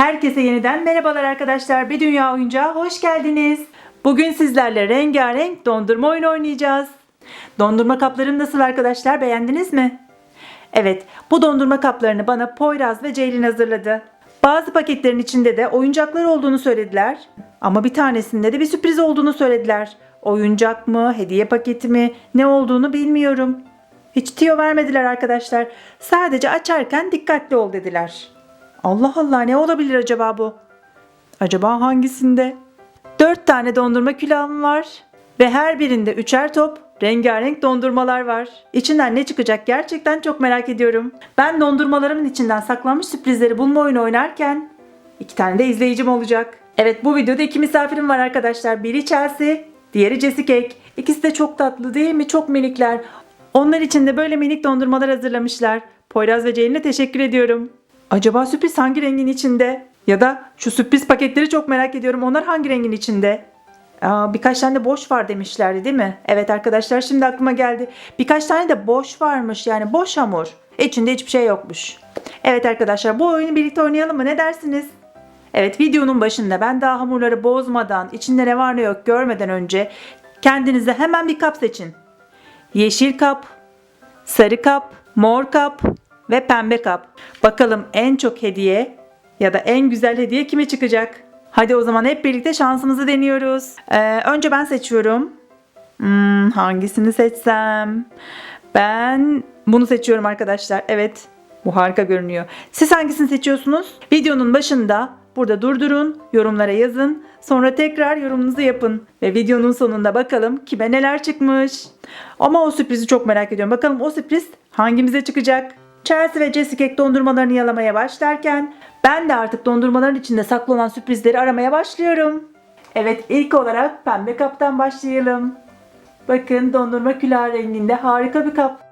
Herkese yeniden merhabalar arkadaşlar. Bir Dünya Oyuncağı hoş geldiniz. Bugün sizlerle rengarenk dondurma oyunu oynayacağız. Dondurma kaplarım nasıl arkadaşlar beğendiniz mi? Evet bu dondurma kaplarını bana Poyraz ve Ceylin hazırladı. Bazı paketlerin içinde de oyuncaklar olduğunu söylediler. Ama bir tanesinde de bir sürpriz olduğunu söylediler. Oyuncak mı, hediye paketi mi, ne olduğunu bilmiyorum. Hiç tiyo vermediler arkadaşlar. Sadece açarken dikkatli ol dediler. Allah Allah ne olabilir acaba bu? Acaba hangisinde? Dört tane dondurma külahım var. Ve her birinde üçer top rengarenk dondurmalar var. İçinden ne çıkacak gerçekten çok merak ediyorum. Ben dondurmalarımın içinden saklanmış sürprizleri bulma oyunu oynarken iki tane de izleyicim olacak. Evet bu videoda iki misafirim var arkadaşlar. Biri Chelsea, diğeri Jessie Cake. İkisi de çok tatlı değil mi? Çok minikler. Onlar için de böyle minik dondurmalar hazırlamışlar. Poyraz ve Ceylin'e teşekkür ediyorum. Acaba sürpriz hangi rengin içinde? Ya da şu sürpriz paketleri çok merak ediyorum. Onlar hangi rengin içinde? Aa, birkaç tane de boş var demişlerdi değil mi? Evet arkadaşlar şimdi aklıma geldi. Birkaç tane de boş varmış yani boş hamur. İçinde hiçbir şey yokmuş. Evet arkadaşlar bu oyunu birlikte oynayalım mı? Ne dersiniz? Evet videonun başında ben daha hamurları bozmadan, içinde ne var ne yok görmeden önce kendinize hemen bir kap seçin. Yeşil kap, sarı kap, mor kap ve pembe kap. Bakalım en çok hediye ya da en güzel hediye kime çıkacak? Hadi o zaman hep birlikte şansımızı deniyoruz. Ee, önce ben seçiyorum. Hmm, hangisini seçsem? Ben bunu seçiyorum arkadaşlar. Evet. Bu harika görünüyor. Siz hangisini seçiyorsunuz? Videonun başında burada durdurun, yorumlara yazın. Sonra tekrar yorumunuzu yapın. Ve videonun sonunda bakalım kime neler çıkmış. Ama o sürprizi çok merak ediyorum. Bakalım o sürpriz hangimize çıkacak? Chelsea ve Jessie Cake dondurmalarını yalamaya başlarken ben de artık dondurmaların içinde saklı olan sürprizleri aramaya başlıyorum. Evet ilk olarak pembe kaptan başlayalım. Bakın dondurma külah renginde harika bir kap.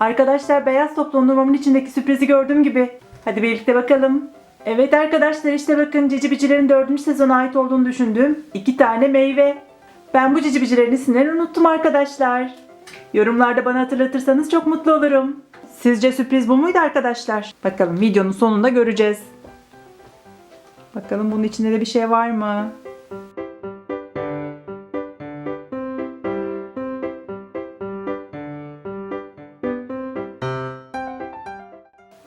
Arkadaşlar beyaz top dondurmamın içindeki sürprizi gördüğüm gibi. Hadi birlikte bakalım. Evet arkadaşlar işte bakın cicibicilerin 4. sezona ait olduğunu düşündüğüm iki tane meyve. Ben bu cicibicilerin isimlerini unuttum arkadaşlar. Yorumlarda bana hatırlatırsanız çok mutlu olurum. Sizce sürpriz bu muydu arkadaşlar? Bakalım videonun sonunda göreceğiz. Bakalım bunun içinde de bir şey var mı?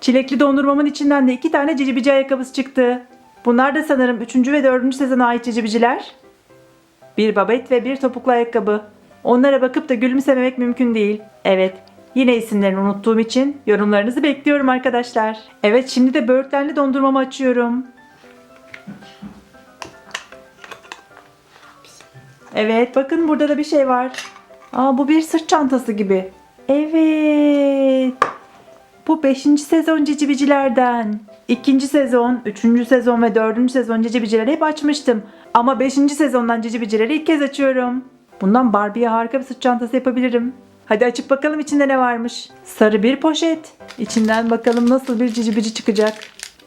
Çilekli dondurmamın içinden de iki tane cicibici ayakkabısı çıktı. Bunlar da sanırım 3. ve 4. sezona ait cicibiciler. Bir babet ve bir topuklu ayakkabı. Onlara bakıp da gülümsememek mümkün değil. Evet, yine isimlerini unuttuğum için yorumlarınızı bekliyorum arkadaşlar. Evet, şimdi de böğürtlenli dondurmamı açıyorum. Evet, bakın burada da bir şey var. Aa, bu bir sırt çantası gibi. Evet. Bu 5. sezon cicibicilerden. 2. sezon, 3. sezon ve 4. sezon cicibicileri hep açmıştım. Ama 5. sezondan cicibicileri ilk kez açıyorum. Bundan Barbie'ye harika bir sırt çantası yapabilirim. Hadi açıp bakalım içinde ne varmış. Sarı bir poşet. İçinden bakalım nasıl bir cicibici çıkacak.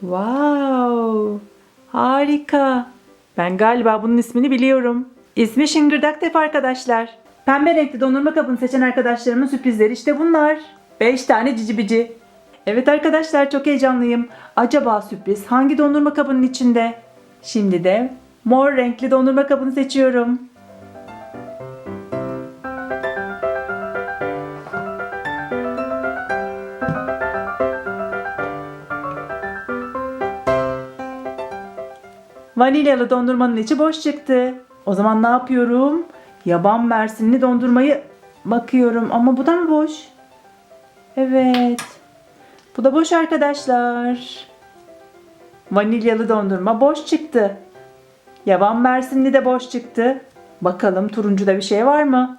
Wow! Harika. Ben galiba bunun ismini biliyorum. İsmi Şıngırdak Tef arkadaşlar. Pembe renkli dondurma kabını seçen arkadaşlarımın sürprizleri işte bunlar. 5 tane cicibici. Evet arkadaşlar çok heyecanlıyım. Acaba sürpriz hangi dondurma kabının içinde? Şimdi de mor renkli dondurma kabını seçiyorum. Vanilyalı dondurmanın içi boş çıktı. O zaman ne yapıyorum? Yaban mersinli dondurmayı bakıyorum ama bu da mı boş? Evet. Bu da boş arkadaşlar. Vanilyalı dondurma boş çıktı. Yaban mersinli de boş çıktı. Bakalım turuncuda bir şey var mı?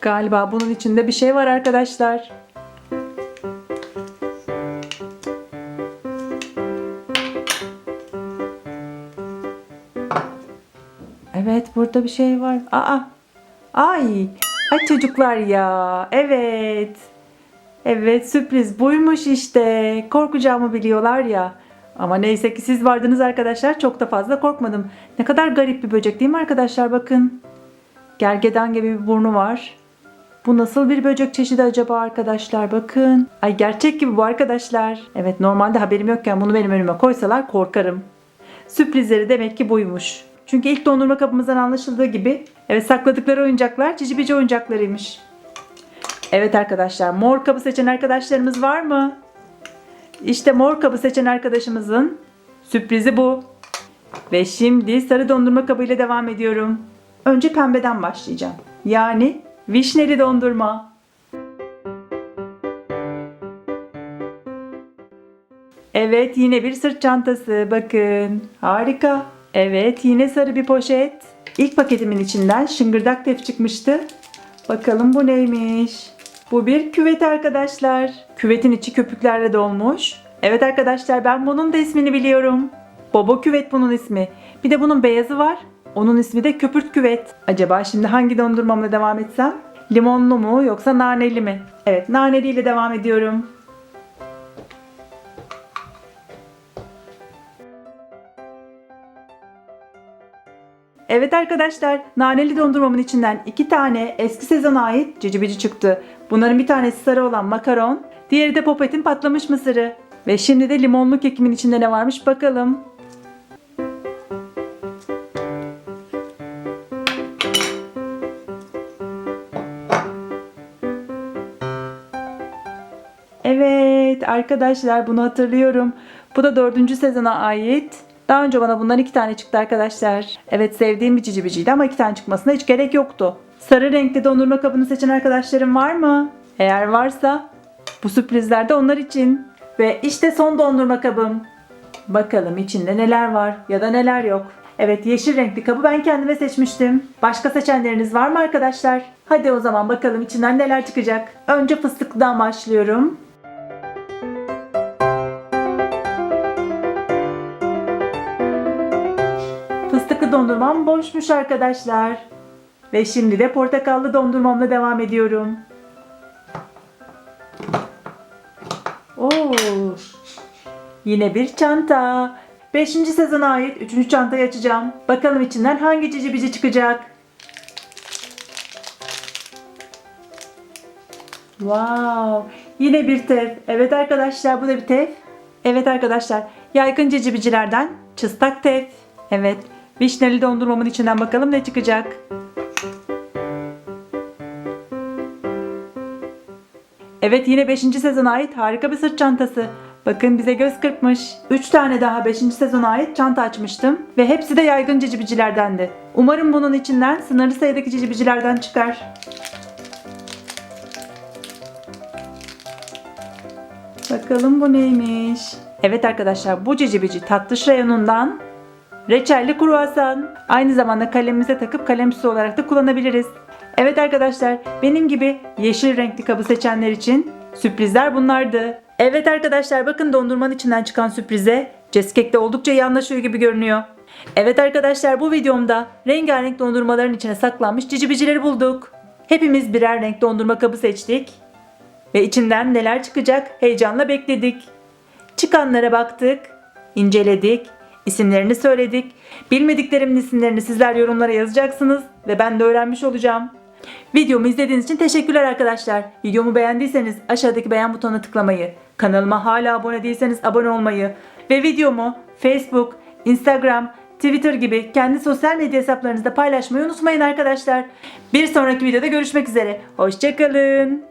Galiba bunun içinde bir şey var arkadaşlar. Evet burada bir şey var. Aa. Ay. Ay çocuklar ya. Evet. Evet sürpriz buymuş işte. Korkacağımı biliyorlar ya. Ama neyse ki siz vardınız arkadaşlar. Çok da fazla korkmadım. Ne kadar garip bir böcek değil mi arkadaşlar? Bakın. Gergedan gibi bir burnu var. Bu nasıl bir böcek çeşidi acaba arkadaşlar? Bakın. Ay gerçek gibi bu arkadaşlar. Evet normalde haberim yokken bunu benim önüme koysalar korkarım. Sürprizleri demek ki buymuş. Çünkü ilk dondurma kapımızdan anlaşıldığı gibi evet sakladıkları oyuncaklar cici bici oyuncaklarıymış. Evet arkadaşlar mor kabı seçen arkadaşlarımız var mı? İşte mor kabı seçen arkadaşımızın sürprizi bu. Ve şimdi sarı dondurma kabıyla devam ediyorum. Önce pembeden başlayacağım. Yani vişneli dondurma. Evet yine bir sırt çantası. Bakın. Harika. Evet yine sarı bir poşet. İlk paketimin içinden şıngırdak tef çıkmıştı. Bakalım bu neymiş? Bu bir küvet arkadaşlar. Küvetin içi köpüklerle dolmuş. Evet arkadaşlar ben bunun da ismini biliyorum. Bobo küvet bunun ismi. Bir de bunun beyazı var. Onun ismi de köpürt küvet. Acaba şimdi hangi dondurmamla devam etsem? Limonlu mu yoksa naneli mi? Evet naneliyle devam ediyorum. Evet arkadaşlar, naneli dondurmamın içinden iki tane eski sezona ait cici bici çıktı. Bunların bir tanesi sarı olan makaron, diğeri de popetin patlamış mısırı. Ve şimdi de limonlu kekimin içinde ne varmış bakalım. Evet arkadaşlar bunu hatırlıyorum. Bu da dördüncü sezona ait. Daha önce bana bundan iki tane çıktı arkadaşlar. Evet sevdiğim bir cici biciydi ama iki tane çıkmasına hiç gerek yoktu. Sarı renkli dondurma kabını seçen arkadaşlarım var mı? Eğer varsa bu sürprizler de onlar için. Ve işte son dondurma kabım. Bakalım içinde neler var ya da neler yok. Evet yeşil renkli kabı ben kendime seçmiştim. Başka seçenleriniz var mı arkadaşlar? Hadi o zaman bakalım içinden neler çıkacak. Önce fıstıklıdan başlıyorum. Fıstıklı dondurmam boşmuş arkadaşlar. Ve şimdi de portakallı dondurmamla devam ediyorum. Oo. Yine bir çanta. 5. sezona ait 3. çantayı açacağım. Bakalım içinden hangi cici bici çıkacak. Wow. Yine bir tef. Evet arkadaşlar bu da bir tef. Evet arkadaşlar yaygın cici bicilerden çıstak tef. Evet. Vişneli dondurmamın içinden bakalım ne çıkacak. Evet yine 5. sezona ait harika bir sırt çantası. Bakın bize göz kırpmış. 3 tane daha 5. sezona ait çanta açmıştım. Ve hepsi de yaygın cicibicilerdendi. Umarım bunun içinden sınırlı sayıdaki cicibicilerden çıkar. Bakalım bu neymiş? Evet arkadaşlar bu cicibici tatlış reyonundan reçelli kruvasan. Aynı zamanda kalemimize takıp kalem süsü olarak da kullanabiliriz. Evet arkadaşlar benim gibi yeşil renkli kabı seçenler için sürprizler bunlardı. Evet arkadaşlar bakın dondurmanın içinden çıkan sürprize Ceskek de oldukça iyi anlaşıyor gibi görünüyor. Evet arkadaşlar bu videomda rengarenk dondurmaların içine saklanmış cicibicileri bulduk. Hepimiz birer renk dondurma kabı seçtik. Ve içinden neler çıkacak heyecanla bekledik. Çıkanlara baktık, inceledik, isimlerini söyledik. Bilmediklerimin isimlerini sizler yorumlara yazacaksınız ve ben de öğrenmiş olacağım. Videomu izlediğiniz için teşekkürler arkadaşlar. Videomu beğendiyseniz aşağıdaki beğen butonuna tıklamayı, kanalıma hala abone değilseniz abone olmayı ve videomu Facebook, Instagram, Twitter gibi kendi sosyal medya hesaplarınızda paylaşmayı unutmayın arkadaşlar. Bir sonraki videoda görüşmek üzere. Hoşçakalın.